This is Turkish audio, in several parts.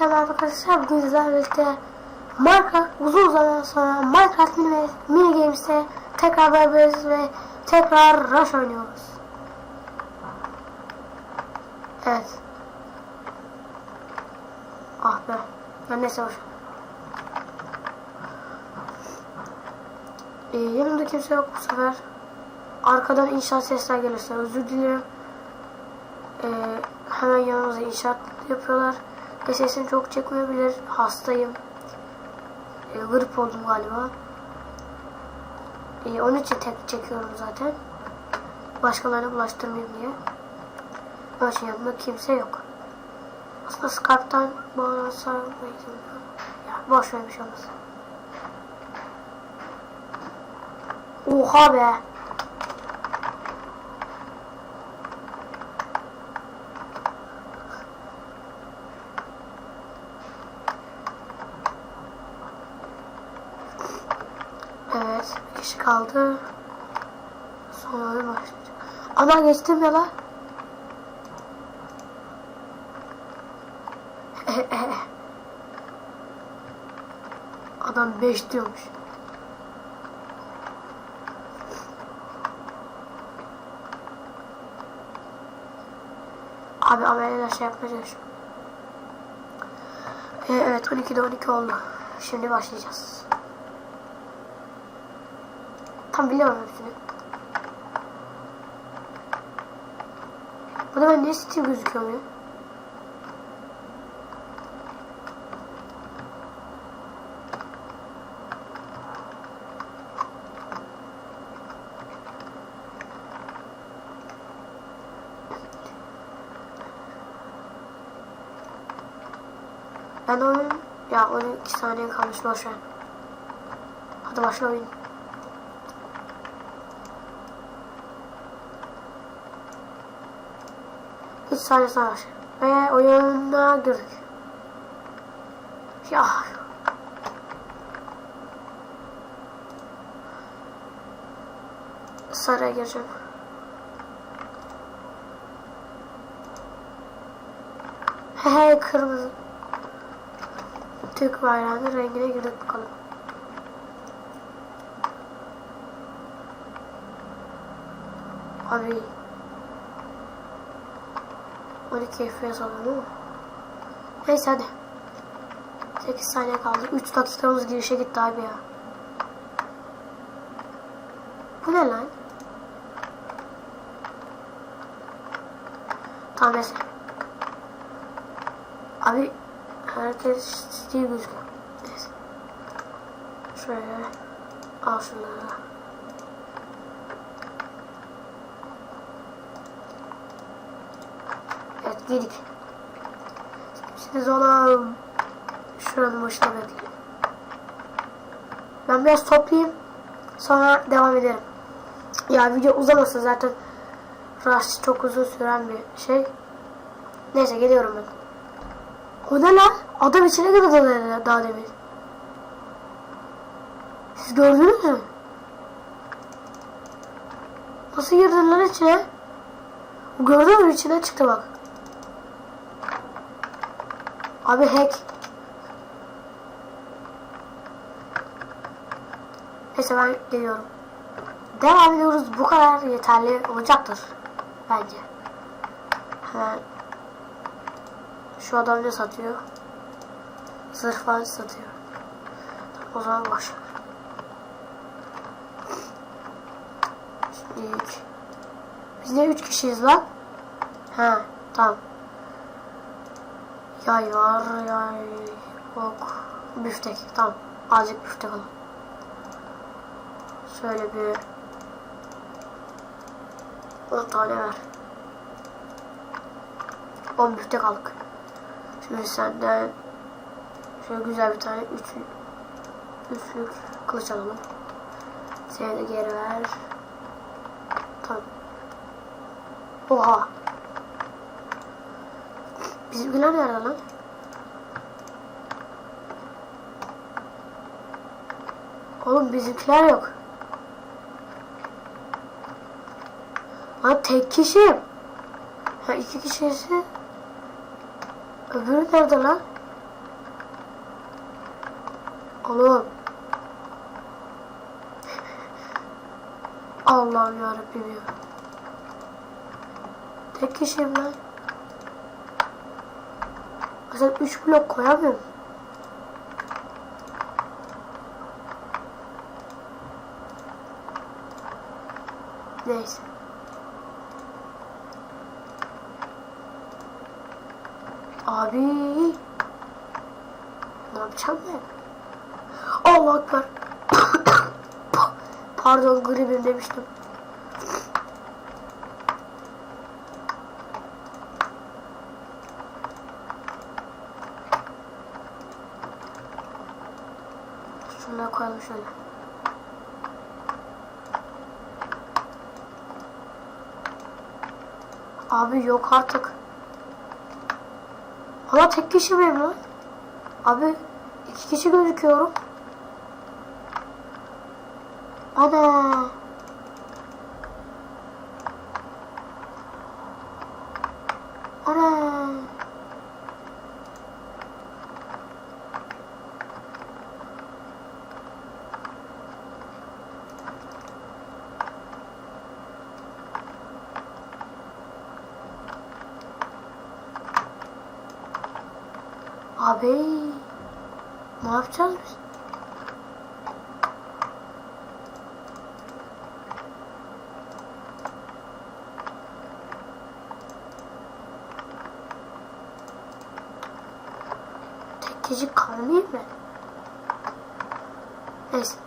Merhaba arkadaşlar. Bugün sizlerle birlikte Minecraft uzun zaman sonra Minecraft mini, mini Games'te tekrar beraberiz ve tekrar Rush oynuyoruz. Evet. Ah be. Ya neyse boş. Ee, yanımda kimse yok bu sefer. Arkadan inşaat sesler gelirse özür dilerim. Ee, hemen yanımızda inşaat yapıyorlar. Ve sesim çok çekmeyebilir. Hastayım. Ee, grip oldum galiba. Ee, onun için tek çekiyorum zaten. Başkalarına bulaştırmayayım diye. Onun için yanımda kimse yok. Aslında Skype'tan bağlansa ya boş ver bir şey olmaz. Oha be. Evet, bir kişi kaldı. Sonra başlayacak. Ama geçtim ya la. Adam 5 diyormuş. Abi ameliyle şey yapmayacağız. Ee, evet 12'de 12 oldu. Şimdi başlayacağız. Tam biliyorum hepsini. Burada ben ne Steam gözüküyor ya? Ben oyun ya 12 saniye kalmış boş ver. Hadi başla oyun. Hiç saniye savaş. Ve oyuna girdik. Ya. Sarıya gireceğim. Hehe kırmızı. Türk bayrağının rengine girdik bakalım. Abi 12 FPS alıyor değil mi? Neyse hadi. 8 saniye kaldı. 3 dakikamız girişe gitti abi ya. Bu ne lan? Tamam neyse. Abi herkes Steve gözüküyor. Neyse. Şöyle. Al şunları. Girdik. Siz oğlum şuranın başına bekleyin. Ben biraz toplayayım. Sonra devam ederim. Ya video uzamasın zaten. Rush çok uzun süren bir şey. Neyse geliyorum ben. O ne lan? Adam içine girdi daha- demin. Siz gördünüz mü? Nasıl girdi lan içine? Gördün mü içine çıktı bak. Abi hack. Neyse ben geliyorum. Devam ediyoruz. Bu kadar yeterli olacaktır. Bence. Hemen şu adam ne satıyor? Zırh falan satıyor. O zaman ver. Şimdi üç. Biz ne üç kişiyiz lan? Ha tamam. Yay var yay yok. Büftek tamam. Azıcık büftek alalım. Şöyle bir 10 tane ver. 10 büftek aldık. Şimdi senden şöyle güzel bir tane üç, üçlük kılıç alalım. Seni de geri ver. Tamam. Oha. Bizimkiler nerede lan? Oğlum bizimkiler yok. Lan tek kişi. Ha iki kişisi. Öbürü nerede lan? Oğlum. Allah'ım yarabbim ya. Tek kişiyim lan. Sen 3 blok koyamıyorum. Neyse. Abi. Ne yapacağım ben? Allah ekber. Pardon gribim demiştim. Şöyle. Abi yok artık. Valla tek kişi miyim lan? Abi iki kişi gözüküyorum. Ana. Abi. Ne yapacağız biz? Tek kişi kalmayayım mı? Neyse.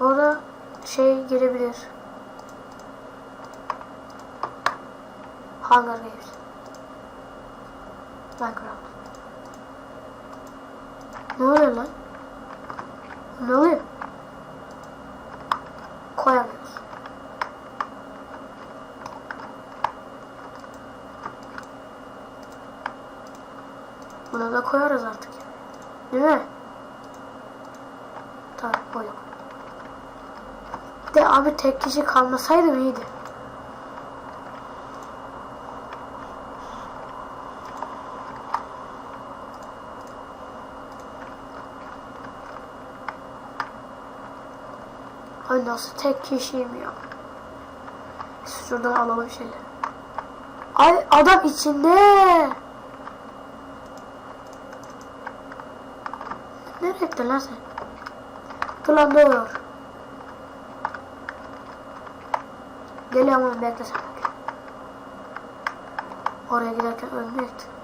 Orada şey girebilir. Hunger Games. Minecraft. Ne oluyor lan? Ne oluyor? Koyamıyoruz. Buna da koyarız artık. Değil mi? Tamam koyduk. De abi tek kişi kalmasaydı iyiydi. Nasıl tek kişiyim ya. Şuradan alalım şeyleri. Ay adam içinde. Nereye gittin lan sen? Dur lan dur. Geliyorum bekle sen. Oraya giderken ölmeyecekti.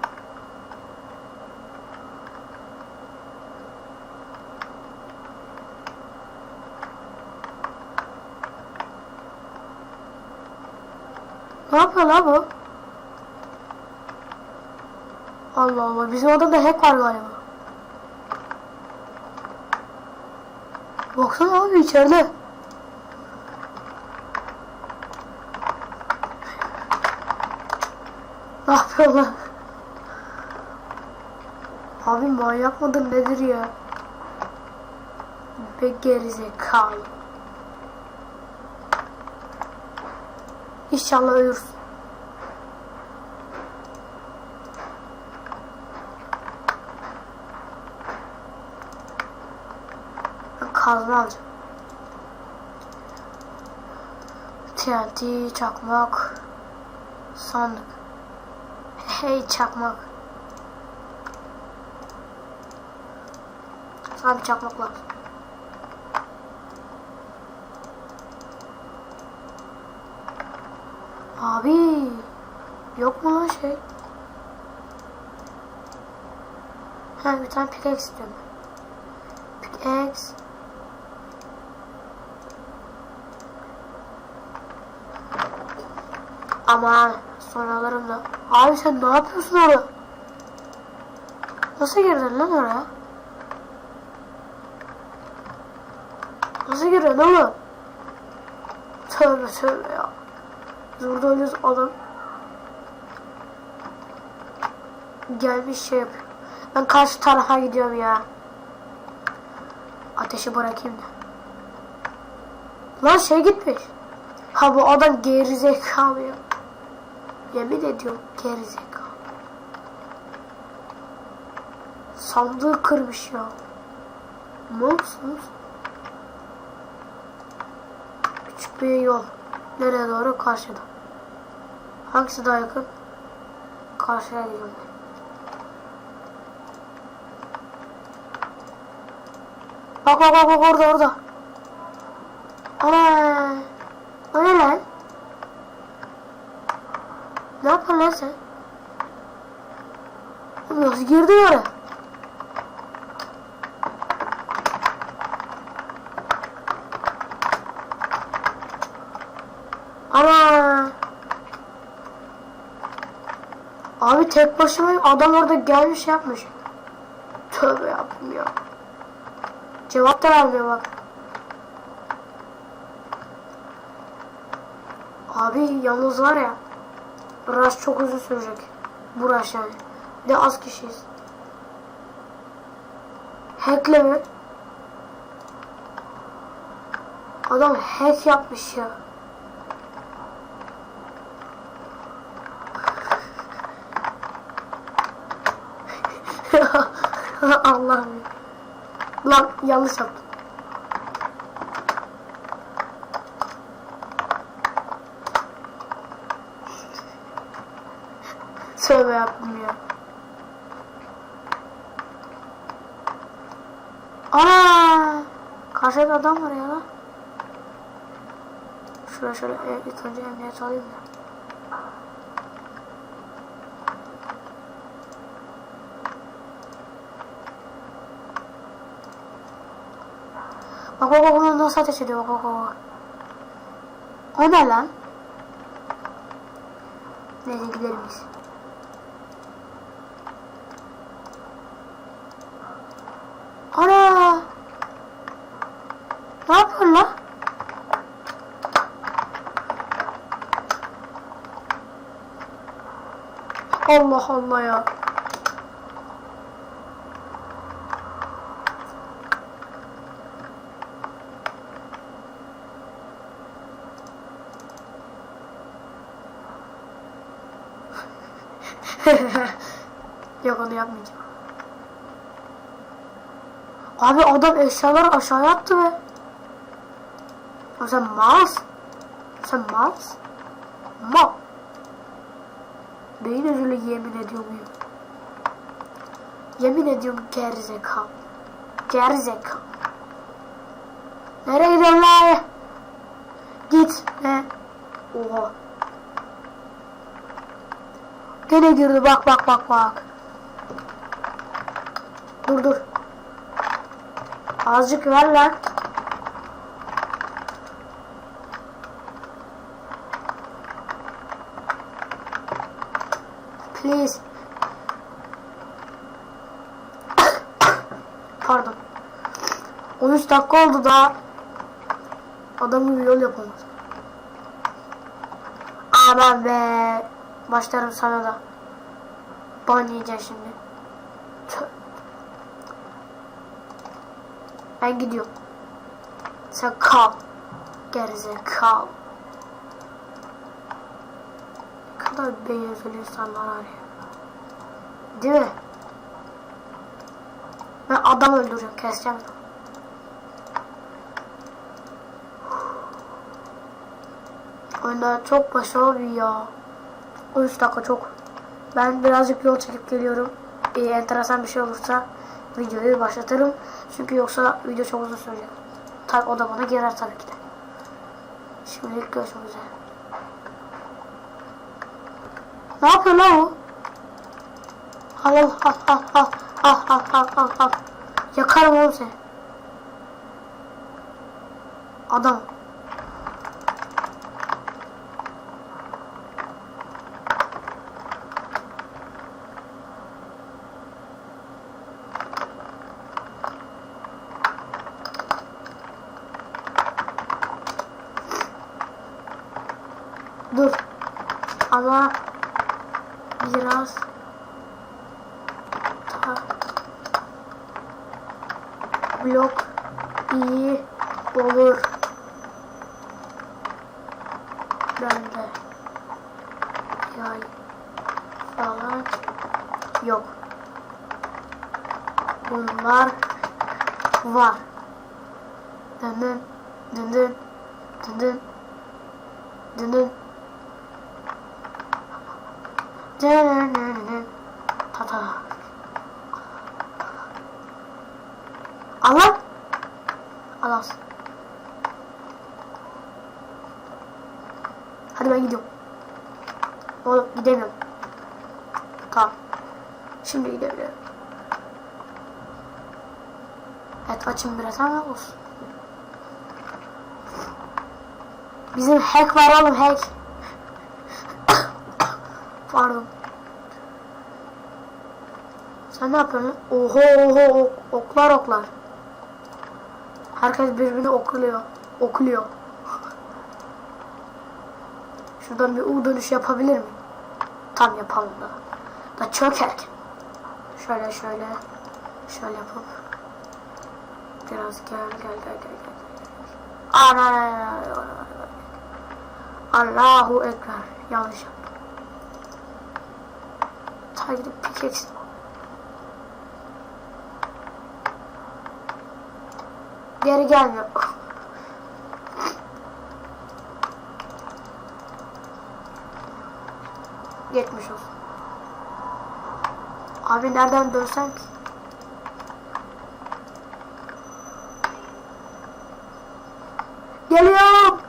Ne yapıyor lan bu? Allah Allah bizim odada hack var galiba. Baksana abi içeride. Ne yapıyor lan? Abi manyak mıdır nedir ya? Be gerizekalı. İnşallah ölürsün. Kazma alacağım. TNT, çakmak, sandık. Hey çakmak. Bir çakmak lazım. Abi yok mu lan şey? Ha bir tane pickaxe istiyorum. Pickaxe. Ama sonra alırım da. Abi sen ne yapıyorsun orada? Nasıl girdin lan oraya? Nasıl girdin oğlum? Tövbe tövbe ya. Biz burada ölüyoruz adam. Gelmiş şey. Ben karşı tarafa gidiyorum ya. Ateşi bırakayım da. Lan şey gitmiş. Ha bu adam gerizekalı ya. Yemin ediyorum gerizekalı. Sandığı kırmış ya. Ne musunuz? Küçük bir yol. Nereye doğru? Karşıda. Hangisi daha yakın? Karşıya gidiyorum. Bak bak bak bak orada orada. Ana. O ne lan? Ne yapıyorsun lan sen? Nasıl girdi oraya? Ana. Abi tek başıma adam orada gelmiş yapmış. Tövbe yaptım ya. Cevap da vermiyor bak. Abi yalnız var ya. Rush çok uzun sürecek. Bu rush yani. Bir De az kişiyiz. Hackle mi? Adam hack yapmış ya. Allah'ım. Lan yanlış yaptım. Tövbe yaptım ya. Ana! Karşıda adam var ya şöyle e, ilk önce emniyet alayım da. Bak bak bunu nasıl ateş ediyor bak bak. O ne lan? Neyse gidelim biz. Ana! Ne yapıyorsun lan? Allah Allah ya. Yok onu yapmayacağım. Abi adam eşyaları aşağıya attı be. O sen mouse. Sen mouse. Ma. Beyin özürlü yemin ediyor muyum? Yemin ediyorum gerizekalı. Gerizekalı. Nereye gidiyorsun lan? Git. Ne? Oha. Gene girdi bak bak bak bak. Dur dur. Azıcık ver lan. Please. Pardon. 13 dakika oldu daha. Adamı yol yapamadı. Aman be. Başlarım sana da. Ban yiyeceğim şimdi. Ben gidiyorum. Sen kal. Gerizekalı. Ne kadar beğenizli insanlar var ya. Değil mi? Ben adam öldüreceğim. Keseceğim. Oyunda çok başarılı ya. 13 dakika çok. Ben birazcık yol çekip geliyorum. Ee, enteresan bir şey olursa videoyu başlatırım. Çünkü yoksa video çok uzun sürecek. Tabi o da bana girer tabii ki de. Şimdilik görüşmek üzere. Ne yapıyor lan o? Al al al al al al al al al al. Yakarım oğlum seni. Adam. Dur. Ama biraz ta blok iyi olur. Bende yay falan yok. bunlar var. Dın dın dın dın Ama olsun. Bizim hack var oğlum hack. Pardon. Sen ne yapıyorsun? Oho oho ok- oklar oklar. Herkes birbirini okluyor. Okluyor. Şuradan bir U dönüş yapabilir miyim? Tam yapalım da. Da çok erken. Şöyle şöyle. Şöyle yapalım. Biraz gel gel gel gel. Ana. Allahu Ekber. Yanlış yaptım. Ta gidip pickaxe Geri gelmiyor. Geçmiş olsun. Abi nereden dönsem ki? Geliyorum.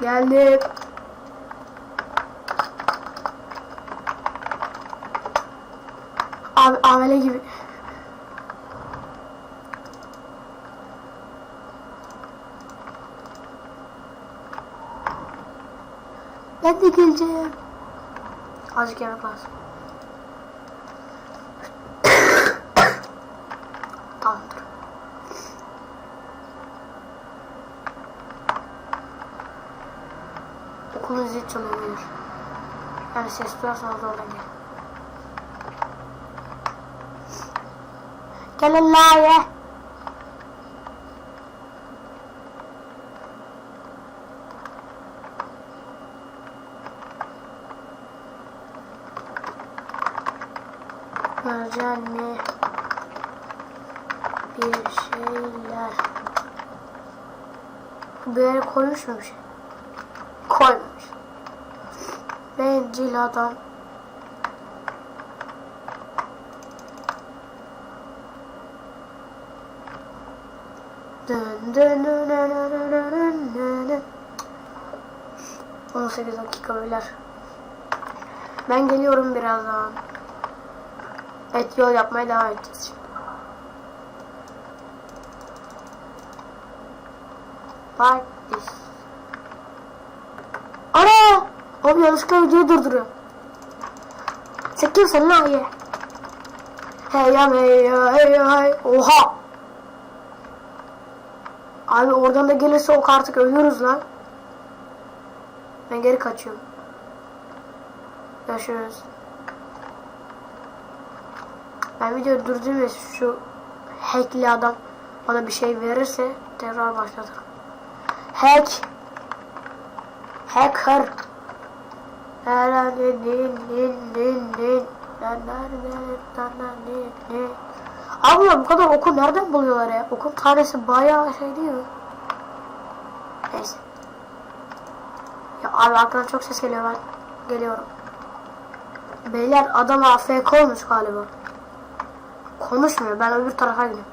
Geldim. Abi amele gibi. Ben de geleceğim. Azıcık yemek lazım. Tamamdır. Okulun zil çalıyor. Yani ses duyarsanız oradan gel. Gelin la ye. düzenli bir şeyler. Böyle koymuş mu bir şey? Koymamış. Bencil adam. Dön dön dön dön dön dön dön dön 18 dakika beyler. Ben geliyorum birazdan. Evet yol yapmaya devam edeceğiz şimdi. Like this. Ana! Abi yanlışlıkla videoyu durduruyor. Sen kimsin lan ye? Hey ya hey ya hey ya. Oha! Abi oradan da gelirse ok artık ölürüz lan. Ben geri kaçıyorum. Görüşürüz. Ben videoyu durdurayım ve şu hackli adam bana bir şey verirse tekrar başlatırım. Hack. Hacker. Abi bu kadar oku nereden buluyorlar ya? Okun tanesi bayağı şey değil mi? Neyse. Ya abi arkadan çok ses geliyor ben. Geliyorum. Beyler adam AFK olmuş galiba. Konuşmuyor. Ben öbür tarafa gidiyorum.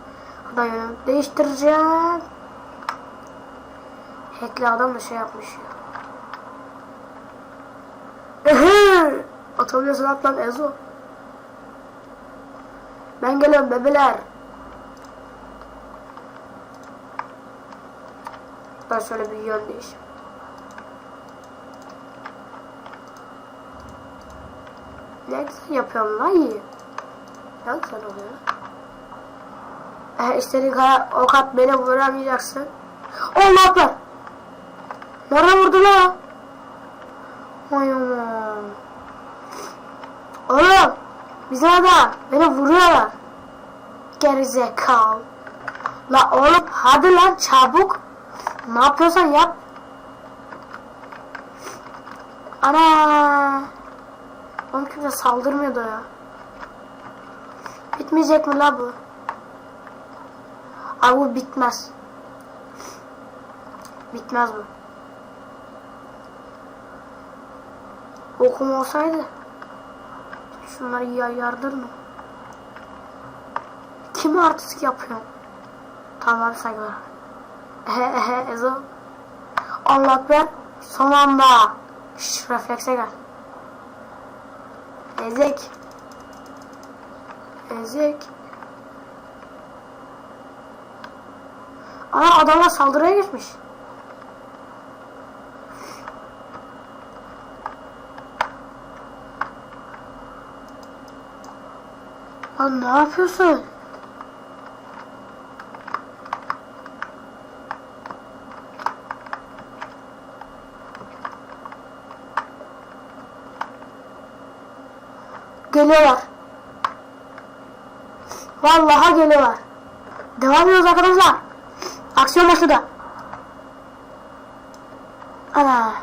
Buradan yönümü değiştireceğim. Hackli adam da şey yapmış ya. Atabiliyorsun at lan Ezo. Ben geliyorum bebeler. Ben şöyle bir yön değişim. Ne güzel yapıyorum lan iyi. Ne güzel oluyor. Eğer istediğin kadar ok at beni vuramayacaksın. Allah yapar. Nereden vurdu lan? Ay aman. Oğlum. Bize adam. Beni vuruyorlar. gerizekalı. La oğlum hadi lan çabuk. Ne yapıyorsan yap. Ana. Oğlum kimse saldırmıyordu ya. Bitmeyecek mi la bu? Bu bitmez. Bitmez bu. Okum olsaydı şunları ya yardır mı? Kim artistik yapıyor? Tamam saygılar. Ehe ehe Ezo. Allah ben son anda. Şşş reflekse gel. Ezek. Ezek. Ana adamlar saldırıya geçmiş. Lan ne yapıyorsun? Geliyorlar. Vallahi geliyorlar. Devam ediyoruz arkadaşlar. Aksiyon başladı. Ana.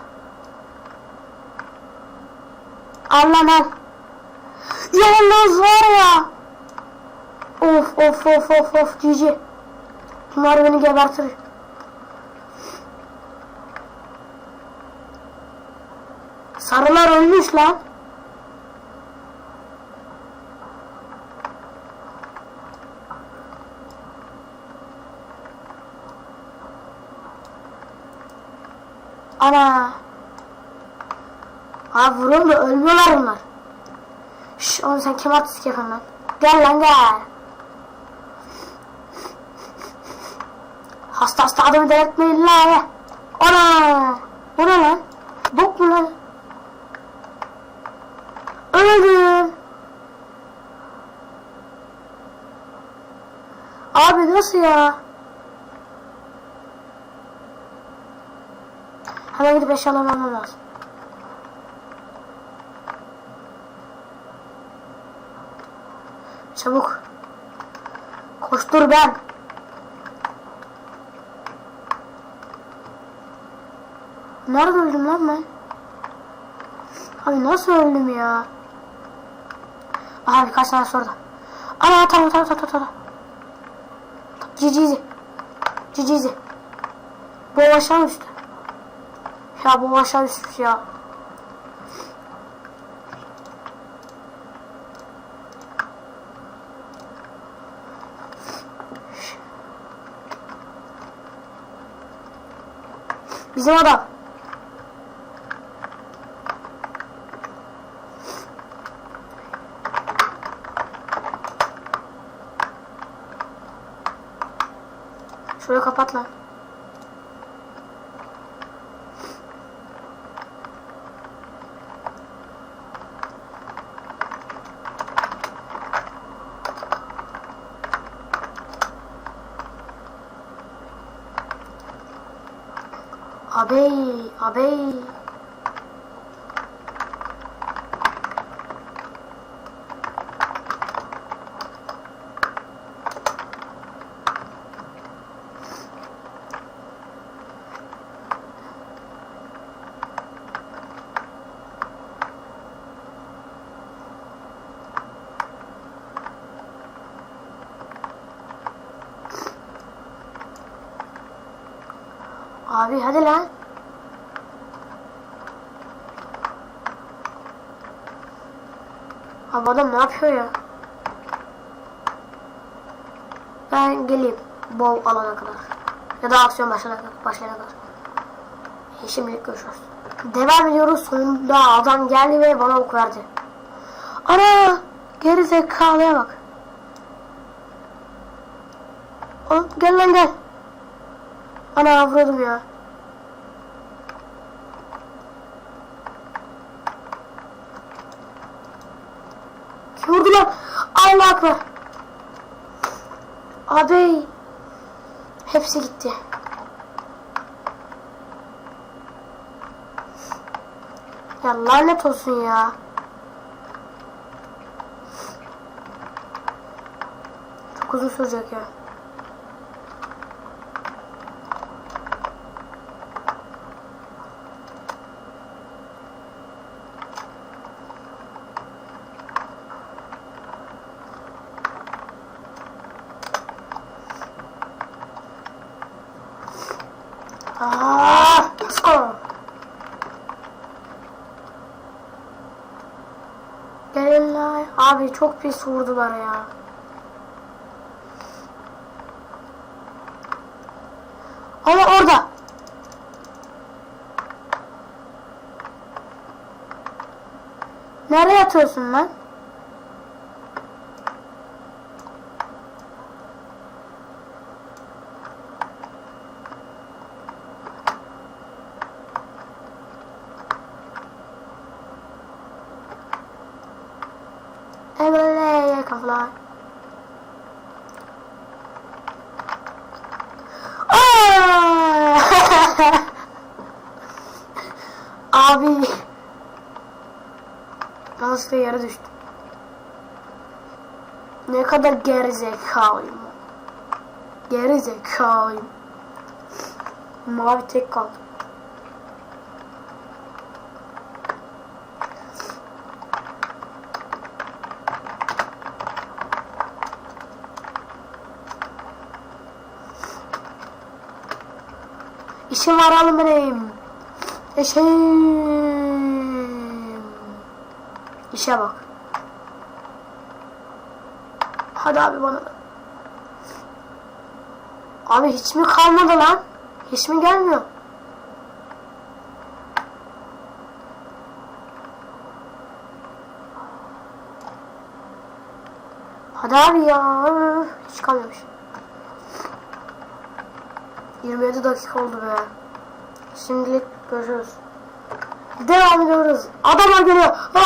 Al lan al. Yalnız var ya. Of of of of of cici. Bunlar beni gebertir. Sarılar ölmüş lan. Ana. Abi vuruyorum da ölmüyorlar bunlar. Şş oğlum sen kim artistik yapıyorsun? Gel lan gel. Hasta hasta adamı delirtmeyin lan. Ana. Bu ne lan? Bok mu lan? Öldüm. Abi nasıl ya? Hemen gidip eşyalarımı almam lazım. Çabuk. Koştur ben. Nerede öldüm lan ben? Abi nasıl öldüm ya? Aha birkaç tane sordu. Ana tamam tamam tamam tamam. Cicizi. Cicizi. Bu aşağı düştü. Ya bu aşağı düşmüş ya. Bizim adam. Şurayı kapat lan. Abey. Abi hadi lan. Adam ne yapıyor ya? Ben geleyim. Bol alana kadar. Ya da aksiyon başlayana kadar. İyi, Şimdilik görüşürüz. Devam ediyoruz. Sonunda adam geldi ve bana ok verdi. Ana! Geri zekalıya bak. Oğlum gel lan gel. Ana vurdum ya. Kim vurdu lan? Allah akbar. Abi. Hepsi gitti. Ya lanet olsun ya. Çok uzun sürecek ya. Aa, let's go. Gelin Abi çok pis vurdular ya. Ama orada. Nereye atıyorsun lan? Aa! Abi. Nasıl yere düştüm. Ne kadar gerizekalıyım. Gerizekalıyım. Mavi tek kaldı. İşim var oğlum benim. İşim. İşe bak. Hadi abi bana. Abi hiç mi kalmadı lan? Hiç mi gelmiyor? Hadi abi ya. Hiç kalmamış. 27 dakika oldu be. Şimdilik görüşürüz. Devam ediyoruz. Adamlar geliyor. Aa,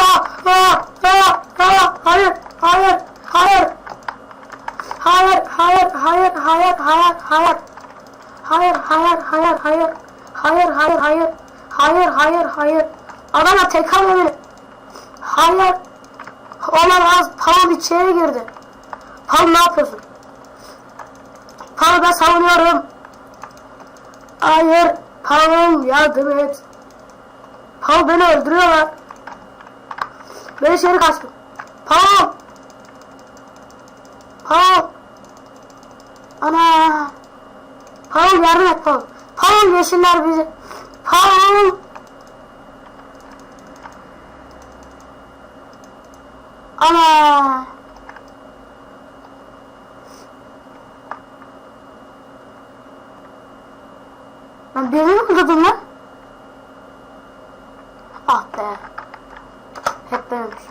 aa, aa, aa, hayır, hayır, hayır. Hayır, hayır, hayır, hayır, hayır, hayır. Hayır, hayır, hayır, hayır. Hayır, hayır, hayır. Hayır, hayır, hayır. Adamlar tek alıyor beni. Hayır. Olamaz. Paul içeri girdi. Paul ne yapıyorsun? Paul ben savunuyorum. Hayır. Paul yardım et. Paul beni öldürüyorlar. Ben içeri kaçtım. Paul. Paul. Ana. Paul yardım et Paul. Paul yeşiller bizi. Paul. Ana. Ben birini mi öldürdüm lan? Ah be. Hep benimmiş.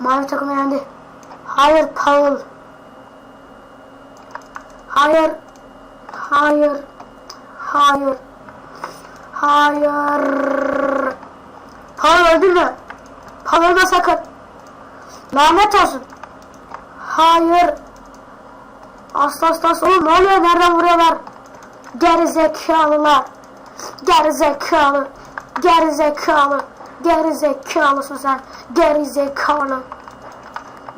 Mavi takım yendi. Paul. Hayır. Hayır. Hayır. Hayır. Paul öldün mü? Paul ölme sakın. Lanet olsun. Hayır. Asla asla asla. Oğlum ne oluyor? Nereden vuruyorlar? Gerizekalılar. Gerizekalı. Gerizekalı. Gerizekalısın sen. Gerizekalı.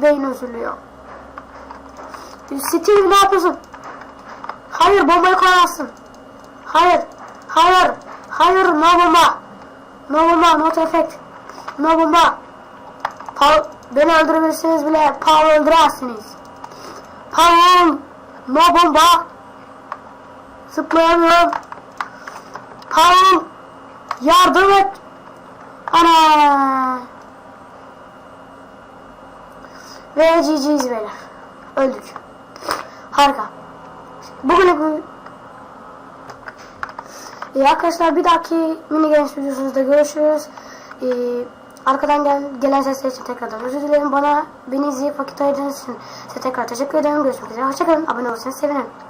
Beyin üzülüyor. Steve ne yapıyorsun? Hayır bombayı koyamazsın. Hayır. Hayır. Hayır no bomba. No bomba not effect. No bomba. Paul, beni öldürebilirsiniz bile. Paul öldüremezsiniz. Paul. No bomba. Zıplayamıyorum. Paul. Yardım et. Ana. Ve GG'yiz beyler. Öldük. Harika. Bugün İyi arkadaşlar bir dahaki mini games videosunda görüşürüz. Ee, arkadan gel, gelen sesler için tekrardan özür dilerim. Bana beni izleyip vakit ayırdığınız için size tekrar teşekkür ederim. Görüşmek üzere. Hoşçakalın. Abone olursanız sevinirim.